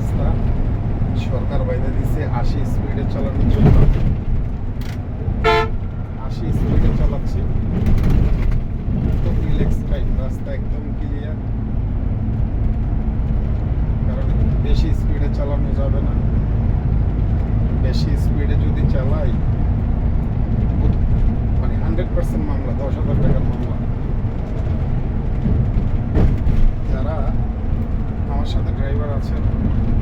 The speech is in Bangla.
রাস্তা সরকার বাইরে দিচ্ছে আশি স্পিডে চালানোর জন্য। আশি স্পিডে চালাচ্ছি। একদম রিল্যাক্স টাইপ রাস্তা একদম ক্লিয়ার কারণ বেশি স্পিডে চালানো যাবে না। বেশি স্পিডে যদি চালাই deklarację.